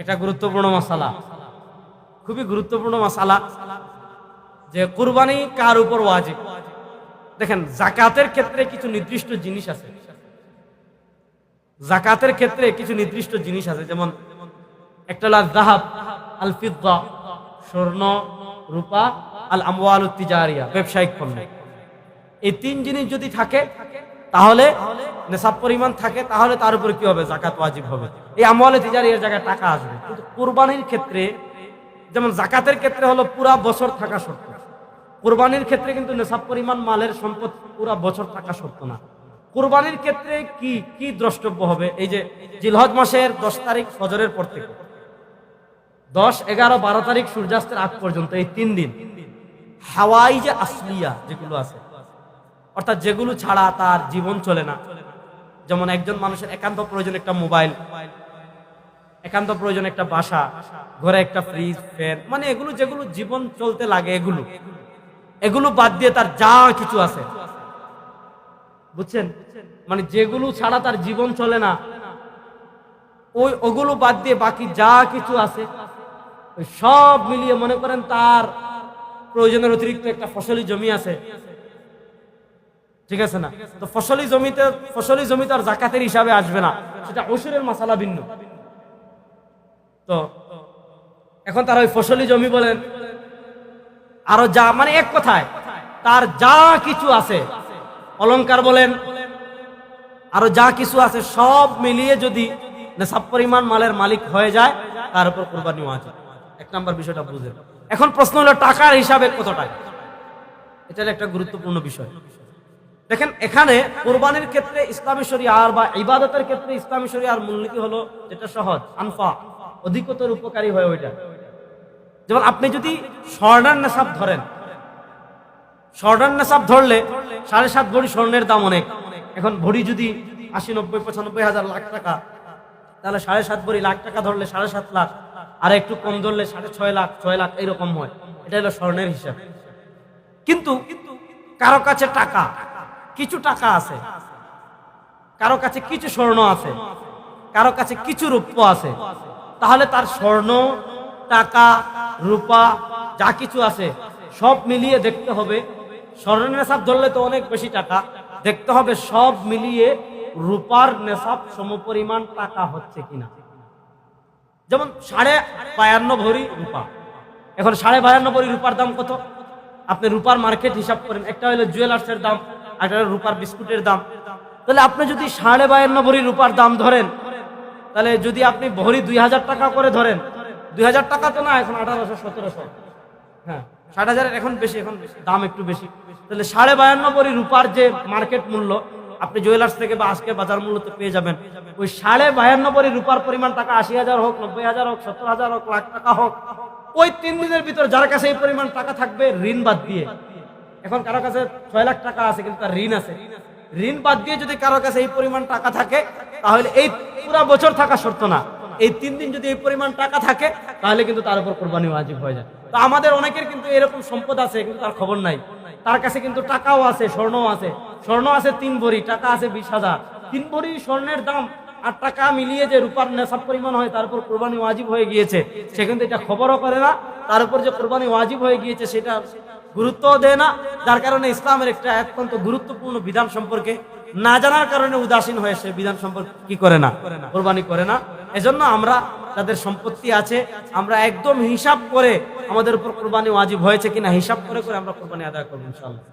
একটা গুরুত্বপূর্ণ মশালা। খুবই গুরুত্বপূর্ণ মশালা যে কুরবানি কার উপর ওয়াজিব? দেখেন, জাকাতের ক্ষেত্রে কিছু নির্দিষ্ট জিনিস আছে। জাকাতের ক্ষেত্রে কিছু নির্দিষ্ট জিনিস আছে, যেমন একটা হলো জাহাব আল স্বর্ণ, রূপা আল আমওয়াল তিজারিয়া ব্যবসায়িক পণ্য। এই তিন জিনিস যদি থাকে তাহলে নেশাব পরিমাণ থাকে, তাহলে তার উপরে কি হবে? জাকাত ওয়াজিব হবে। এই আমওয়ালে তিজারিয়ার জায়গায় টাকা আসবে। কিন্তু কুরবানির ক্ষেত্রে, যেমন জাকাতের ক্ষেত্রে হলো পুরা বছর থাকা শর্ত। কোরবানির ক্ষেত্রে কিন্তু নেশাব পরিমাণ মালের সম্পদ পুরা বছর থাকা শর্ত না। কোরবানির ক্ষেত্রে কি কি দ্রষ্টব্য হবে? এই যে জিলহজ মাসের দশ তারিখ ফজরের পর থেকে। দশ, এগারো, বারো তারিখ সূর্যাস্তের আগ পর্যন্ত, এই তিন দিন। হাওয়াই যে আসলিয়া যেগুলো আছে অর্থাৎ যেগুলো ছাড়া তার জীবন চলে না। যেমন একজন মানুষের একান্ত প্রয়োজন একটা মোবাইল, একান্ত প্রয়োজন একটা বাসা, ঘরে একটা ফ্রিজ ফ্যান মানে এগুলো যেগুলো জীবন চলতে লাগে এগুলো। এগুলো বাদ দিয়ে তার যা কিছু আছে। বুঝছেন? মানে যেগুলো ছাড়া তার জীবন চলে না, ওই ওগুলো বাদ দিয়ে বাকি যা কিছু আছে সব মিলিয়ে মনে করেন তার প্রয়োজনের অতিরিক্ত একটা ফসলি জমি আছে। ঠিক আছে না? তো ফসলি জমিতে ফসলি জমিতে আর জাকাতের হিসাবে আসবে না। সেটা ওষুরের মশালা ভিন্ন। তো এখন তার ওই ফসলি জমি বলেন, আরও যা মানে এক কথায়, তার যা কিছু আছে, অলংকার বলেন, আরও যা কিছু আছে সব মিলিয়ে যদি নেশাব পরিমাণ মালের মালিক হয়ে যায়, তার উপর কোরবানি ওয়াজিব এক নাম্বার বিষয়টা বুঝে এখন প্রশ্ন হলো, টাকার হিসাবে কত টাকা এটা একটা গুরুত্বপূর্ণ বিষয়। দেখেন, এখানে কোরবানির ক্ষেত্রে ইসলামী শরিয়ার বা ইবাদতের ক্ষেত্রে ইসলামী শরিয়ার মূলনীতি হলো যেটা সহজ, আনফা, অধিকতর উপকারী হয় ওইটা। যেমন আপনি যদি স্বর্ণের নেশাব ধরেন, স্বর্ণের নেশাব ধরলে সাড়ে সাত ভরি স্বর্ণের দাম অনেক। এখন ভরি যদি আশি, নব্বই, পঁচানব্বই হাজার লাখ টাকা, তাহলে সাড়ে সাত ভরি লাখ টাকা ধরলে সাড়ে সাত লাখ, আর একটু কম ধরলে সাড়ে ছয় লাখ ছয় লাখ, এরকম হয়। এটা হলো স্বর্ণের হিসাব। কিন্তু কারও কাছে টাকা কিছু টাকা আছে। কারও কাছে কিছু স্বর্ণ আছে। কারও কাছে কিছু রূপ্য আছে। তাহলে তার স্বর্ণ, টাকা, রূপা, যা কিছু আছে, সব মিলিয়ে দেখতে হবে। স্বর্ণের নেশাব ধরলে তো অনেক বেশি টাকা। দেখতে হবে সব মিলিয়ে রূপার নেশাব সমপরিমাণ টাকা হচ্ছে কিনা। যেমন সাড়ে বায়ান্ন ভরি রূপা। এখন সাড়ে বায়ান্ন ভরি রূপার দাম কত? আপনি রূপার মার্কেট হিসাব করেন। একটা হলো জুয়েলার্সের দাম। একটা রূপার বিস্কুটের দাম। তাহলে আপনি যদি সাড়ে বায়ান্ন ভরি রূপার দাম ধরেন, তাহলে যদি আপনি ভরি দুই হাজার টাকা করে ধরেন, দুই হাজার টাকা তো না, এখন আঠারোশো, সতেরোশো। হ্যাঁ ষাট হাজারের এখন বেশি, এখন দাম একটু বেশি। তাহলে সাড়ে বায়ান্ন ভরি রূপার যে মার্কেট মূল্য, আপনি জুয়েলার্স থেকে বা আজকে বাজার মূল্য তো পেয়ে যাবেন। ওই সাড়ে বায়ান্ন ভরি রূপার পরিমাণ টাকা আশি হাজার হোক, নব্বই হাজার হোক, সত্তর হাজার হোক, লাখ টাকা হোক, ওই তিন দিনের ভিতর যার কাছে এই পরিমাণ টাকা থাকবে, ঋণ বাদ দিয়ে। এখন কারও কাছে ছয় লাখ টাকা আছে, কিন্তু তার ঋণ আছে। ঋণ বাদ দিয়ে যদি কারও কাছে এই পরিমাণ টাকা থাকে, তাহলে এই পুরো বছর থাকা শর্ত না। এই তিন দিন যদি এই পরিমাণ টাকা থাকে, তাহলে কিন্তু তার উপর কোরবানি ওয়াজিব হয়ে যায়। তো আমাদের অনেকের কিন্তু এরকম সম্পদ আছে, কিন্তু তার খবর নাই। তার কাছে কিন্তু টাকাও আছে, স্বর্ণও আছে। স্বর্ণ আছে তিন ভরি, টাকা আছে বিশ হাজার। তিন ভরি স্বর্ণের দাম আর টাকা মিলিয়ে যে রূপার নেশাব পরিমাণ হয়, তার উপর কোরবানি ওয়াজিব হয়ে গিয়েছে। সে কিন্তু এটা খবরও করে না, তার উপর যে কোরবানি ওয়াজিব হয়ে গিয়েছে, সেটা গুরুত্ব দেয় না। যার কারণে ইসলামের একটা অত্যন্ত গুরুত্বপূর্ণ বিধান সম্পর্কে না জানার কারণে উদাসীন হয়ে সে বিধান সম্পর্কে কি করে না? কোরবানি করে না। এজন্য আমরা তাদের সম্পত্তি আছে, আমরা একদম হিসাব করে আমাদের উপর কোরবানি ওয়াজিব হয়েছে কিনা, হিসাব করে করে আমরা কোরবানি আদায় করব ইনশাআল্লাহ।